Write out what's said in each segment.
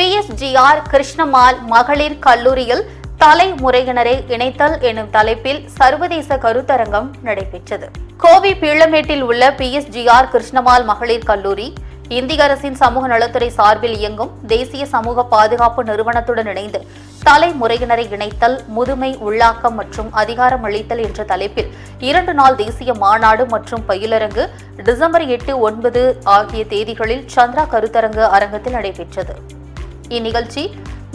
PSGR Krishnammal மகளிர் கல்லூரியில் தலைமுறையினரை இணைத்தல் எனும் தலைப்பில் சர்வதேச கருத்தரங்கம் நடைபெற்றது. கோவை பீளமேட்டில் உள்ள பிஎஸ்ஜிஆர் கிருஷ்ணமால் மகளிர் கல்லூரி இந்திய அரசின் சமூக நலத்துறை சார்பில் இயங்கும் தேசிய சமூக பாதுகாப்பு நிறுவனத்துடன் இணைந்து தலைமுறையினரை இணைத்தல் முதுமை உள்ளாக்கம் மற்றும் அதிகாரம் அளித்தல் என்ற தலைப்பில் இரண்டு நாள் தேசிய மாநாடு மற்றும் பயிலரங்கு டிசம்பர் எட்டு ஒன்பது ஆகிய தேதிகளில் சந்திரா கருத்தரங்கு அரங்கத்தில் நடைபெற்றது. இந்நிகழ்ச்சி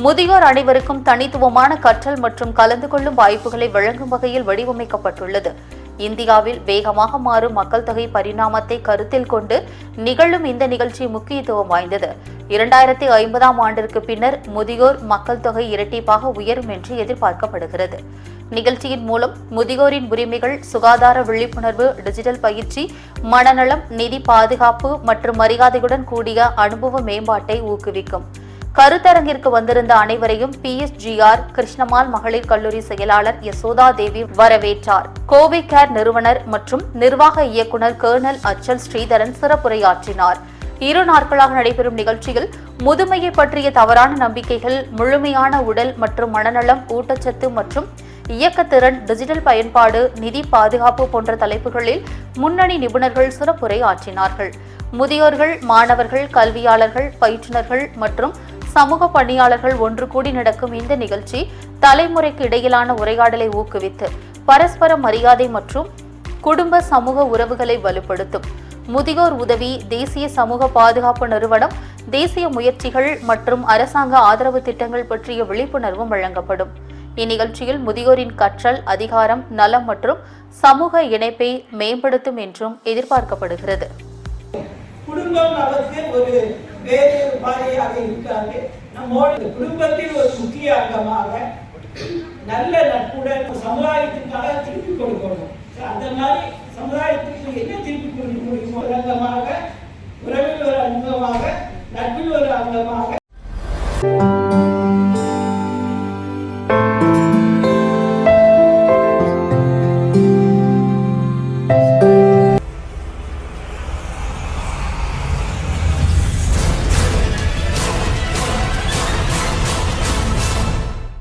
முதியோர் அனைவருக்கும் தனித்துவமான கற்றல் மற்றும் கலந்து கொள்ளும் வாய்ப்புகளை வழங்கும் வகையில் வடிவமைக்கப்பட்டுள்ளது. இந்தியாவில் வேகமாக மாறும் மக்கள் தொகை பரிணாமத்தை கருத்தில் கொண்டு நிகழும் இந்த நிகழ்ச்சி முக்கியத்துவம் வாய்ந்தது. இரண்டாயிரத்தி ஐம்பதாம் ஆண்டிற்கு பின்னர் முதியோர் மக்கள் தொகை இரட்டிப்பாக உயரும் என்று எதிர்பார்க்கப்படுகிறது. நிகழ்ச்சியின் மூலம் முதியோரின் உரிமைகள் சுகாதார விழிப்புணர்வு டிஜிட்டல் பயிற்சி மனநலம் நிதி பாதுகாப்பு மற்றும் மரியாதையுடன் கூடிய அனுபவ மேம்பாட்டை ஊக்குவிக்கும். கருத்தரங்கிற்கு வந்திருந்த அனைவரையும் பிஎஸ்ஜிஆர் கிருஷ்ணமால் மகளிர் கல்லூரி செயலாளர் யசோதா தேவி வரவேற்றார். கோவை கேர் நிறுவனர் மற்றும் நிர்வாக இயக்குனர் கர்னல் அச்சல் ஸ்ரீதரன் சிறப்புரையாற்றினார். இரு நாட்களாக நடைபெறும் நிகழ்ச்சியில் முதுமையை பற்றிய தவறான நம்பிக்கைகள் முழுமையான உடல் மற்றும் மனநலம் ஊட்டச்சத்து மற்றும் இயக்கத்திறன் டிஜிட்டல் பயன்பாடு நிதி பாதுகாப்பு போன்ற தலைப்புகளில் முன்னணி நிபுணர்கள் சிறப்புரை ஆற்றினார்கள் முதியோர்கள் மாணவர்கள் கல்வியாளர்கள் பயிற்றுனர்கள் மற்றும் சமூக பணியாளர்கள் ஒன்று கூடி நடக்கும் இந்த நிகழ்ச்சி தலைமுறைக்கு இடையிலான உரையாடலை ஊக்குவித்து பரஸ்பர மரியாதை மற்றும் குடும்ப சமூக உறவுகளை வலுப்படுத்தும். முதியோர் உதவி தேசிய சமூக பாதுகாப்பு நிறுவனம் தேசிய முயற்சிகள் மற்றும் அரசாங்க ஆதரவு திட்டங்கள் பற்றிய விழிப்புணர்வும் வழங்கப்படும். இந்நிகழ்ச்சியில் முதியோரின் கற்றல் அதிகாரம் நலம் மற்றும் சமூக இணைப்பை மேம்படுத்தும் என்றும் எதிர்பார்க்கப்படுகிறது. குடும்பம் ஒரு வேறு உபாதையாக இருக்காது. நம்மோட குடும்பத்தில் ஒரு முக்கிய அங்கமாக நல்ல நட்புடன் சமுதாயத்துக்காக திருப்பி கொடுக்கணும். அந்த மாதிரி சமுதாயத்துக்கு என்ன திருப்பி கொடுக்க முடியும் ஒரு அங்கமாக உறவில் ஒரு அங்கமாக நட்பில் ஒரு அங்கமாக